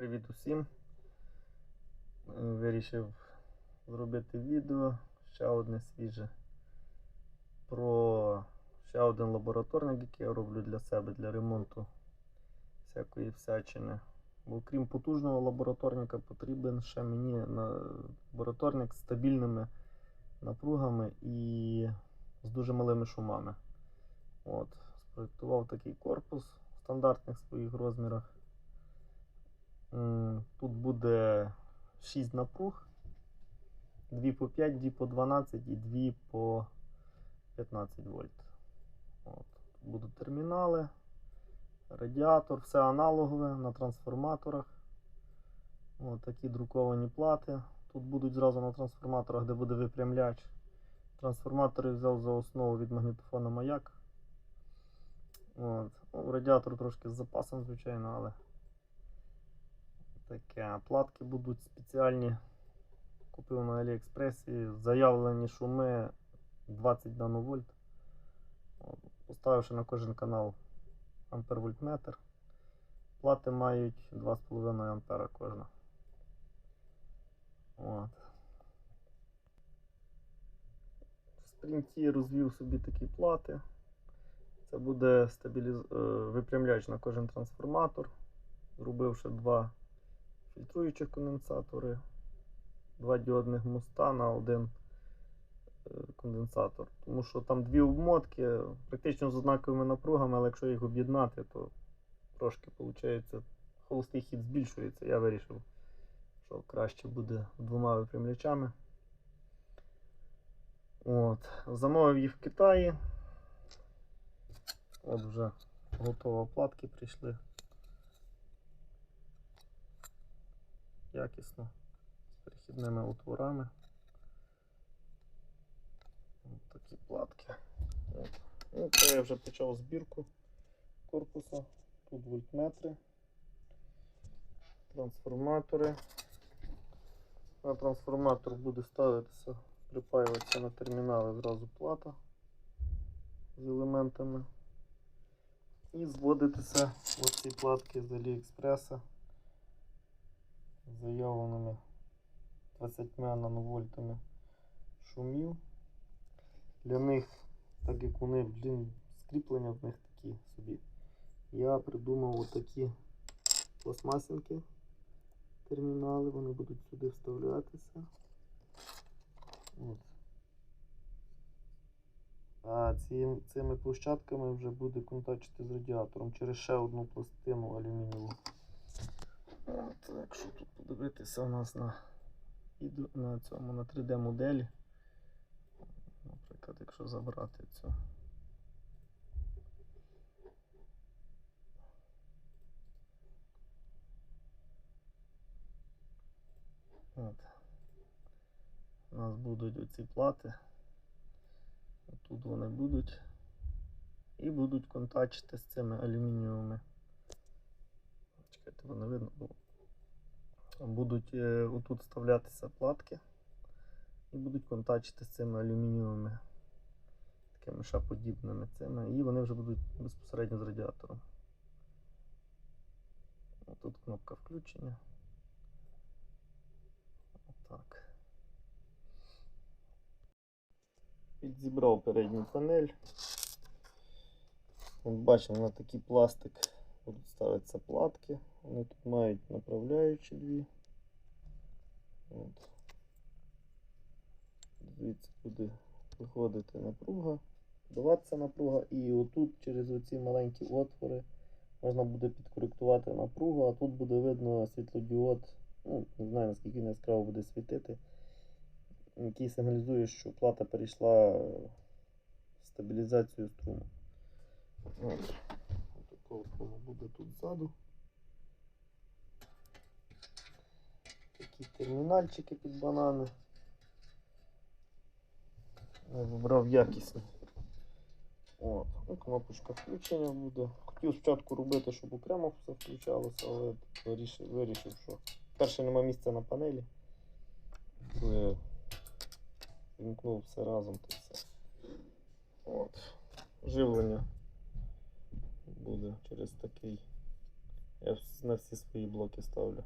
Привіт усім. Е, Вирішив зробити відео ще одне свіже про ще один лабораторник, який я роблю для себе для ремонту всякої всячини. Бо крім потужного лабораторника, потрібен ще мені лабораторник з стабільними напругами і з дуже малими шумами. От, спроектував такий корпус в стандартних своїх розмірах. Тут буде 6 напруг. 2 по 5, 2 по 12 і 2 по 15 вольт. От. Будуть термінали, радіатор, все аналогове на трансформаторах. От такі друковані плати. Тут будуть зразу на трансформаторах, де буде випрямляч. Трансформатори взяв за основу від магнітофона маяк. От. Ну, радіатор трошки з запасом, звичайно, але таке. Платки будуть спеціальні. Купив на Аліекспресі. Заявлені шуми 20 нановольт. Поставивши на кожен канал ампервольтметр. Плати мають 2,5 ампера кожна. От. В спринті розвів собі такі плати. Це буде стабіліз... е, випрямляч на кожен трансформатор. Зробивши два фільтруючих конденсатори, два діодних моста на один е, конденсатор. Тому що там дві обмотки, практично з однаковими напругами, але якщо їх об'єднати, то трошки виходить, холостий хід збільшується. Я вирішив, що краще буде двома випрямлячами. От. Замовив їх в Китаї. От вже готово платки прийшли. Якісно. З перехідними отворами. От такі платки. От. Ну, це я вже почав збірку корпуса. Тут вольтметри, трансформатори. На трансформатор буде ставитися, припаюватися на термінали зразу плата з елементами. І зводитися оці платки з Аліекспреса заявленими 20 нановольтами шумів. Для них, так як вони, блін, скріплення в них такі собі. Я придумав отакі пластмасинки термінали, вони будуть сюди вставлятися. От. А ці, цими площадками вже буде контактити з радіатором через ще одну пластину алюмінієву. От, якщо тут подивитися у нас на, на цьому на 3D моделі. Наприклад, якщо забрати цю. От. У нас будуть оці плати. Тут вони будуть. І будуть контактити з цими алюмінієвими. Чекайте, воно видно було. Будуть е, отут вставлятися платки і будуть контактити з цими алюмінієвими такими шаподібними цими. І вони вже будуть безпосередньо з радіатором. Тут кнопка включення. Отак. Підзібрав передню панель. От бачимо на такий пластик будуть ставитися платки. Вони тут мають направляючі дві. От. Звідси буде виходити напруга, даватися напруга, і отут через оці маленькі отвори можна буде підкоректувати напругу, а тут буде видно світлодіод, ну, не знаю наскільки він яскраво буде світити, який сигналізує, що плата перейшла в стабілізацію струму. От. Такого буде тут ззаду. Такі термінальчики під банани. Я вибрав якісний. От, ну, кнопочка включення буде. Хотів спочатку робити, щоб окремо все включалося, але вирішив, вирішив що перше нема місця на панелі. Друге вімкнув все разом та все. От. Живлення буде через такий Я на всі свої блоки ставлю.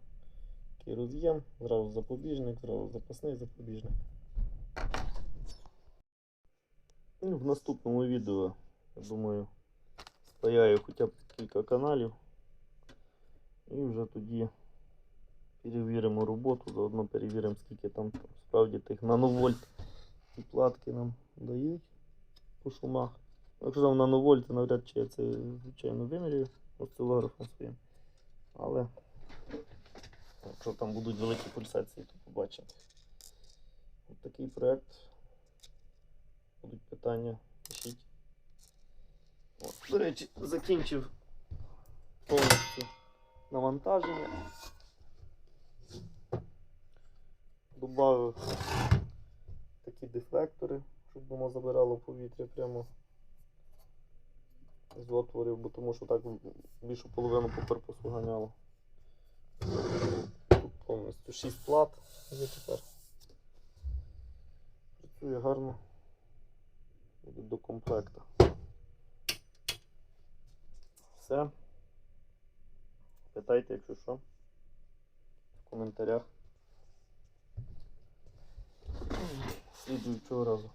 Такий роз'єм, зразу запобіжник, зразу запасний запобіжник. Ну, в наступному відео, я думаю, спаяю хоча б кілька каналів. І вже тоді перевіримо роботу, заодно перевіримо, скільки там справді тих нановольт ті платки нам дають по шумах. Якщо там нановольт, навряд чи я це звичайно вимірюю осцилографом своїм. Але якщо там будуть великі пульсації, то побачимо. Ось такий проект. Будуть питання, пишіть. От, до речі, закінчив повністю навантаження. Добавив такі дефлектори, щоб воно забирало повітря прямо з отворів, бо тому що так більшу половину по корпусу ганяло. Тут повністю 6 плат є тепер. Працює гарно. Буде до комплекту. Все. Питайте, якщо що. В коментарях. Слідуючого разу.